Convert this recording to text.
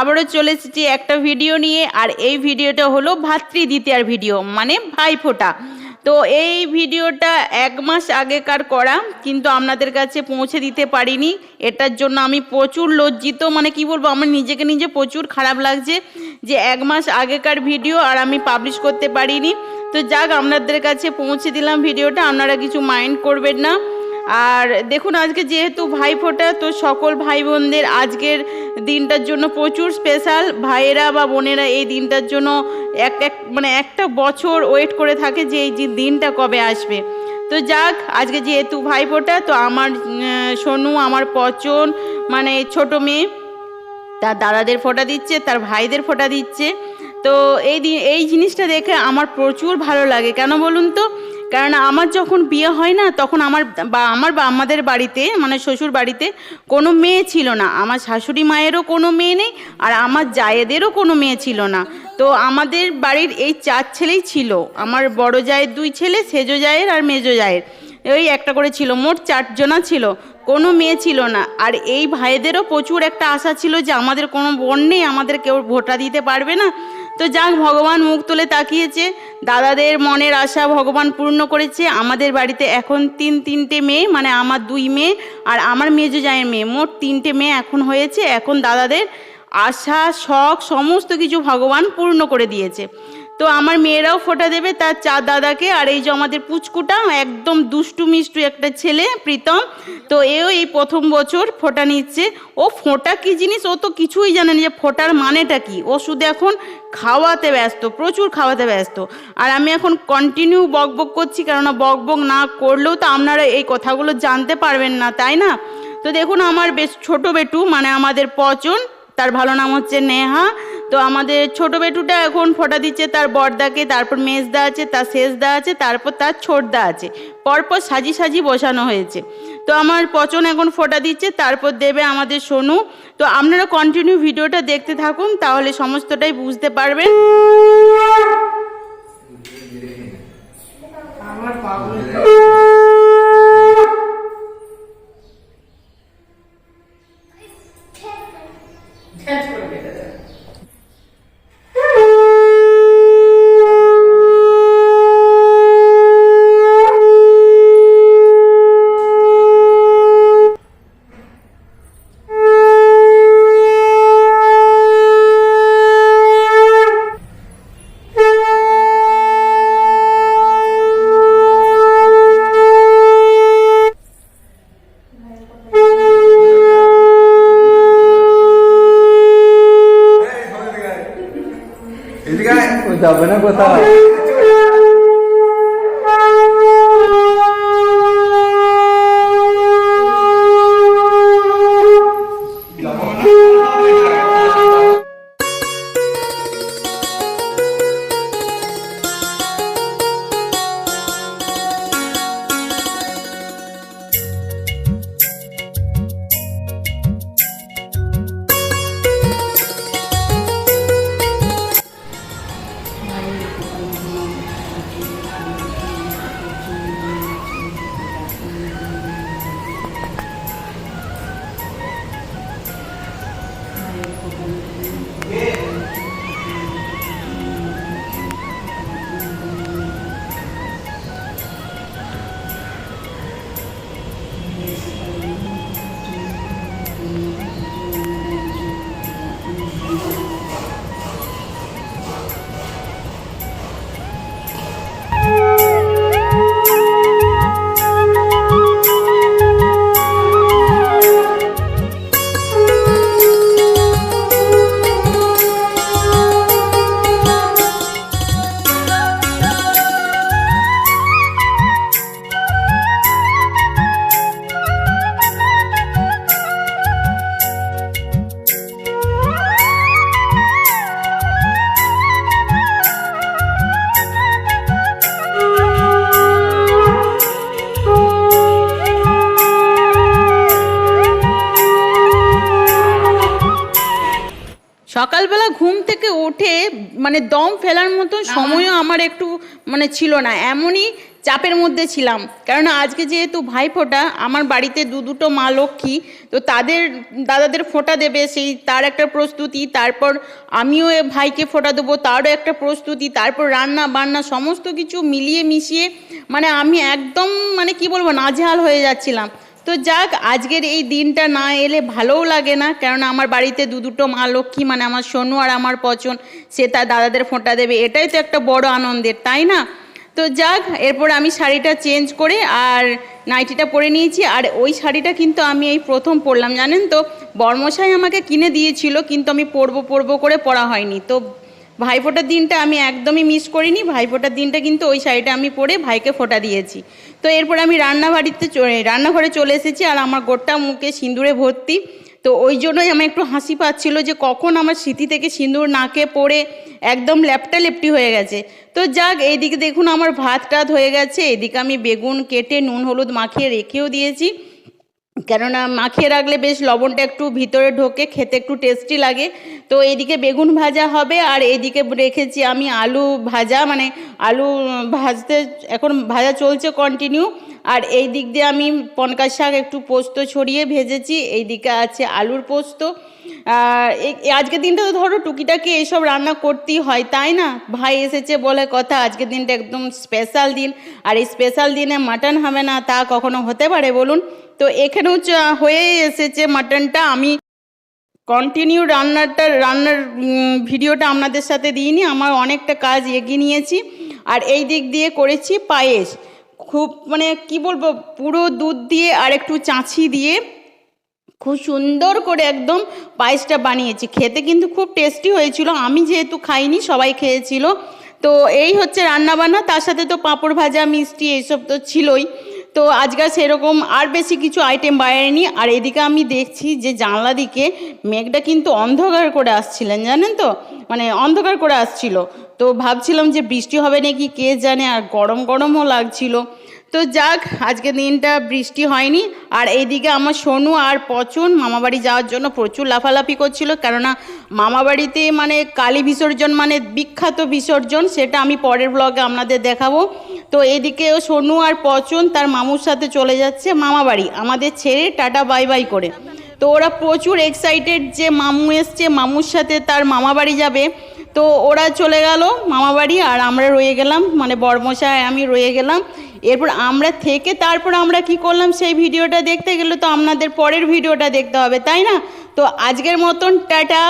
আবারও চলে এসেছি একটা ভিডিও নিয়ে, আর এই ভিডিওটা হলো ভাতৃ দ্বিতীয়ার ভিডিও মানে ভাইফোঁটা। তো এই ভিডিওটা এক মাস আগেকার করা, কিন্তু আপনাদের কাছে পৌঁছে দিতে পারিনি। এটার জন্য আমি প্রচুর লজ্জিত মানে কি বলব, আমার নিজেকে নিজে প্রচুর খারাপ লাগছে যে এক মাস আগেকার ভিডিও আর আমি পাবলিশ করতে পারিনি। তো যাক, আপনাদের কাছে পৌঁছে দিলাম ভিডিওটা, আপনারা কিছু মাইন্ড করবেন না। আর দেখুন, আজকে যেহেতু ভাইফোঁটা, তো সকল ভাই বোনদের আজকের দিনটার জন্য প্রচুর স্পেশাল ভাইয়েরা বা বোনেরা এই দিনটার জন্য এক এক মানে একটা বছর ওয়েট করে থাকে যে এই দিনটা কবে আসবে। তো যাক, আজকে যেহেতু ভাইফোঁটা, তো আমার সোনু, আমার পচন মানে ছোট মেয়ে, তার দাদাদের ফোঁটা দিচ্ছে, তার ভাইদের ফোঁটা দিচ্ছে। তো এই দিন, এই জিনিসটা দেখে আমার প্রচুর ভালো লাগে। কেন বলুন তো? কারণ আমার যখন বিয়ে হয় না, তখন আমার বা আমার বা, আমাদের বাড়িতে মানে শ্বশুর বাড়িতে কোনো মেয়ে ছিল না। আমার শাশুড়ি মায়েরও কোনো মেয়ে নেই আর আমার জায়েদেরও কোনো মেয়ে ছিল না। তো আমাদের বাড়ির এই চার ছেলেই ছিল। আমার বড় জায়ের দুই ছেলে, সেজো জায়ের আর মেজো জায়ের। ওই একটা করে ছিল, মোট চারজনা ছিল, কোনো মেয়ে ছিল না। আর এই ভাইদেরও প্রচুর একটা আশা ছিল যে আমাদের কোনো বোন নেই, আমাদের কেউ ভোটা দিতে পারবে না। তো যাক, ভগবান মুখ তুলে তাকিয়েছে। দাদাদের মনের আশা ভগবান পূর্ণ করেছে। আমাদের বাড়িতে এখন তিন, তিনটে মেয়ে মানে আমার দুই মেয়ে আর আমার মেজো জায়ের মেয়ে। মোট তিনটে মেয়ে এখন হয়েছে। এখন দাদাদের আশা, শখ, সমস্ত কিছু ভগবান পূর্ণ করে দিয়েছে। তো আমার মেয়েরাও ফোঁটা দেবে, তার চার দাদাকে আর এই যে আমাদের পুচকুটা, একদম দুষ্টু মিষ্টু একটা ছেলে, প্রীতম। তো এও এই প্রথম বছর ফোটা নিচ্ছে। ও ফোঁটা কি জিনিস? ও তো কিছুই জানে না যে ফোঁটার মানেটা কি। ও শুধু এখন খাওয়াতে ব্যস্ত, প্রচুর খাওয়াতে ব্যস্ত। আর আমি এখন কন্টিনিউ বক বক করছি, কেননা বক বক না করলেও তো আপনারা এই কথাগুলো জানতে পারবেন না, তাই না? তো দেখুন, আমার বেশ ছোট বেটু মানে আমাদের পচন, তার ভালো নাম হচ্ছে নেহা। তো আমাদের ছোট বেটুটা এখন ফোঁটা দিচ্ছে, তার বড়দাকে তারপর মেজদা আছে, তার শেষদা আছে, তারপর তার ছোটদা আছে। পরপর সাজি সাজি বসানো হয়েছে। তো আমার পচন এখন ফোঁটা দিচ্ছে, তারপর দেবে আমাদের সোনু। তো আপনারা কন্টিনিউ ভিডিওটা দেখতে থাকুন, তাহলে সমস্তটাই বুঝতে পারবেন। আমার আয়। ও যাবে উঠে মানে দম ফেলার মতো সময়ও আমার একটু মানে ছিল না। এমনই চাপের মধ্যে ছিলাম। কারণ আজকে যেহেতু ভাইফোঁটা আমার বাড়িতে দু দুটো মা লক্ষ্মী তো তাদের দাদাদের ফোঁটা দেবে সেই তার একটা প্রস্তুতি তারপর আমিও এ ভাইকে ফোঁটা দেবো তারও একটা প্রস্তুতি তারপর রান্না বান্না সমস্ত কিছু মিলিয়ে মিশিয়ে মানে আমি একদম মানে কি বলব নাজেহাল হয়ে যাচ্ছিলাম। তো যাক, আজকের এই দিনটা না এলে ভালোও লাগে না কারণ আমার বাড়িতে দু দুটো মা লক্ষ্মী মানে আমার সোনু আর আমার পচন, সে তার দাদাদের ফোঁটা দেবে, এটাই তো একটা বড় আনন্দের, তাই না? তো যাক, এরপর আমি শাড়িটা চেঞ্জ করে আর নাইটিটা পরে নিয়েছি, আর ওই শাড়িটা কিন্তু আমি এই প্রথম পরলাম, জানেন তো? বর্মশাই আমাকে কিনে দিয়েছিল, কিন্তু আমি পরবো পরবো করে পরা হয়নি, তো ভাইফোঁটার দিনটা আমি একদমই মিস করিনি। ভাইফোঁটার দিনটা কিন্তু ওই শাড়িটা আমি পরে ভাইকে ফোঁটা দিয়েছি। তো এরপর আমি রান্নাবাড়িতে রান্নাঘরে চলে এসেছি আর আমার গোটা মুখে সিঁদুরে ভর্তি। তো ওই জন্যই আমার একটু হাসি পাচ্ছিল যে কখন আমার স্মৃতি থেকে সিঁদুর নাকে পড়ে একদম ল্যাপটা লেপটি হয়ে গেছে। তো যাক, এইদিকে দেখুন আমার ভাত টাত হয়ে গেছে। এদিকে আমি বেগুন কেটে নুন হলুদ মাখিয়ে রেখেও দিয়েছি। কেননা মাখিয়ে রাখলে বেশ লবণটা একটু ভিতরে ঢোকে, খেতে একটু টেস্টি লাগে। তো এইদিকে বেগুন ভাজা হবে আর এইদিকে রেখেছি আমি আলু ভাজা মানে আলু ভাজতে এখন ভাজা চলছে কন্টিনিউ আর এই দিক দিয়ে আমি পনকা শাক একটু পোস্ত ছড়িয়ে ভেজেছি, এইদিকে আছে আলুর পোস্ত। আজকের দিনটা তো ধরো টুকিটাকি এইসব রান্না করতেই হয়, তাই না? ভাই এসেছে বলে কথা, আজকের দিনটা একদম স্পেশাল দিন। আর এই স্পেশাল দিনে মাটন হবে না তা কখনো হতে পারে বলুন? তো এখানেও হয়েই এসেছে মাটনটা আমি কন্টিনিউ রান্নাটা, রান্নার ভিডিওটা আপনাদের সাথে দিইনি, আমার অনেকটা কাজ এগিয়ে নিয়েছি। আর এই দিক দিয়ে করেছি পায়েস। খুব মানে কি বলব, পুরো দুধ দিয়ে আর একটু চাঁছি দিয়ে খুব সুন্দর করে একদম পায়েসটা বানিয়েছি। খেতে কিন্তু খুব টেস্টি হয়েছিল। আমি যেহেতু খাইনি, সবাই খেয়েছিল। তো এই হচ্ছে রান্নাবান্না। তার সাথে তো পাঁপড় ভাজা, মিষ্টি এইসব তো ছিলই। তো আজকাল সেরকম আর বেশি কিছু আইটেম বাইরেনি আর এদিকে আমি দেখছি যে জানলা দিকে মেঘটা কিন্তু অন্ধকার করে আসছিলেন, জানেন তো? মানে অন্ধকার করে আসছিল। তো ভাবছিলাম যে বৃষ্টি হবে নাকি, কে জানে? আর গরম গরমও লাগছিল। তো যাক, আজকে দিনটা বৃষ্টি হয়নি। আর এইদিকে আমার সোনু আর পচন মামাবাড়ি যাওয়ার জন্য প্রচুর লাফালাফি করছিল। কেননা মামাবাড়িতে মানে কালী বিসর্জন মানে বিখ্যাত বিসর্জন, সেটা আমি পরের ব্লগে আপনাদের দেখাবো। তো এদিকেও সোনু আর পচন তার মামুর সাথে চলে যাচ্ছে মামাবাড়ি। আমাদের ছেড়ে টাটা, বাই বাই করে। তো ওরা প্রচুর এক্সাইটেড যে মামু এসছে, মামুর সাথে তার মামাবাড়ি যাবে। তো ওরা চলে গেল মামাবাড়ি, আর আমরা রয়ে গেলাম মানে বর্মশায় আমি রয়ে গেলাম। এরপর আমরা থেকে তারপর আমরা কি করলাম? সেই ভিডিওটা দেখতে গেলে তো আপনাদের পরের ভিডিওটা দেখতে হবে, তাই না? তো আজকের মতন, টাটা